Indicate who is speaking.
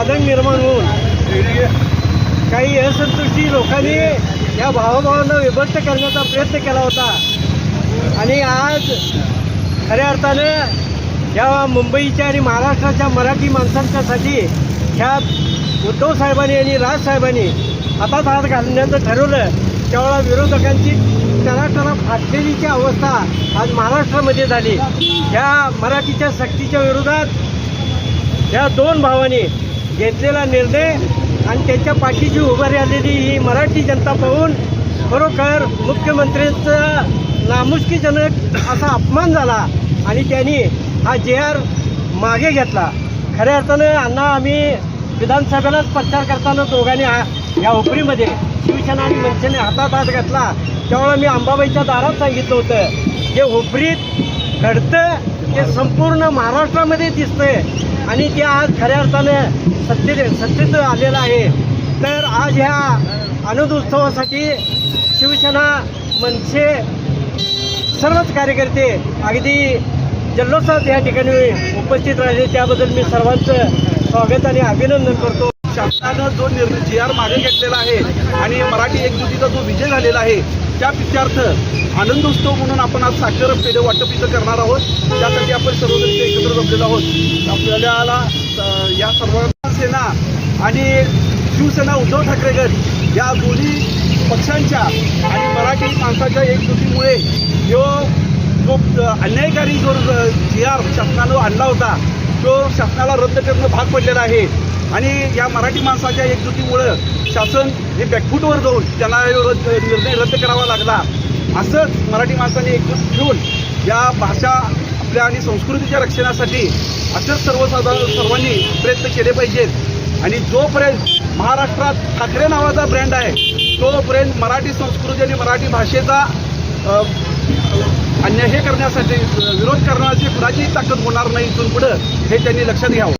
Speaker 1: वादंग निर्माण होऊन काही असंतुष्टी लोकांनी या भावाभावांना विभक्त करण्याचा प्रयत्न केला होता. आणि आज खऱ्या अर्थानं या मुंबईच्या आणि महाराष्ट्राच्या मराठी माणसांच्यासाठी ह्या उद्धव साहेबांनी आणि राजसाहेबांनी हातात हात घालण्याचं ठरवलं. त्यावेळेला विरोधकांची टनाटना फाटलेलीची अवस्था आज महाराष्ट्रामध्ये झाली. ह्या मराठीच्या सक्तीच्या विरोधात या दोन भावांनी घेतलेला निर्णय आणि त्यांच्या पाठीशी उभारी आलेली ही मराठी जनता पाहून खरोखर मुख्यमंत्र्यांचा नामुष्कीजनक असा अपमान झाला आणि त्यांनी हा जे आर मागे घेतला. खऱ्या अर्थानं अण्णा आम्ही विधानसभेलाच प्रचार करताना दोघांनी हा- या उपरीमध्ये शिवसेना आणि मनसेने हातात हात घातला. त्यावेळेला मी अंबाबाईच्या दारात सांगितलं होतं जे हुपरीत घडतं ते संपूर्ण महाराष्ट्रामध्ये दिसतंय. आणि ते आज खऱ्या अर्थानं सत्तेत सत्तेत आलेलं आहे. तर आज ह्या आनंद उत्सवासाठी शिवसेना मनसे सर्वच कार्यकर्ते अगदी जल्लोषात या ठिकाणी उपस्थित राहिले. त्याबद्दल मी सर्वांचं स्वागत आणि अभिनंदन करतो.
Speaker 2: शासनानं जो निर्णय जी आर मागे घेतलेला आहे आणि मराठी एकजुटीचा जो विजय झालेला आहे त्या पित्यार्थ आनंदोत्सव म्हणून आपण आज साखर पेढे वाटप इथं करणार आहोत त्यासाठी आपण सर्वजण एकत्र जमलेलो आहोत. आपल्याला या सर्व सेना आणि शिवसेना उद्धव ठाकरे गट या दोन्ही पक्षांच्या आणि मराठी माणसाच्या एकजुटीमुळे जो जो अन्यायकारी जो जी आर शासनानं आणला होता तो शासनाला रद्द करणं भाग पडलेला आहे. आणि या मराठी माणसाच्या एकजुटीमुळं शासन हे बॅकफूटवर जाऊन त्यांना रद्द- निर्णय रद्द करावा लागला. असंच मराठी माणसाने एकजूट ठेवून या भाषा आपल्या आणि संस्कृतीच्या रक्षणासाठी असंच सर्वसाधारण सर्वांनी प्रयत्न केले पाहिजेत. आणि जोपर्यंत महाराष्ट्रात ठाकरे नावाचा ब्रँड आहे तोपर्यंत मराठी संस्कृती आणि मराठी भाषेचा अन्याय हे करण्यासाठी विरोध करण्याची कुणाचीही ताकद होणार नाही इथून पुढं हे त्यांनी लक्षात घ्यावं.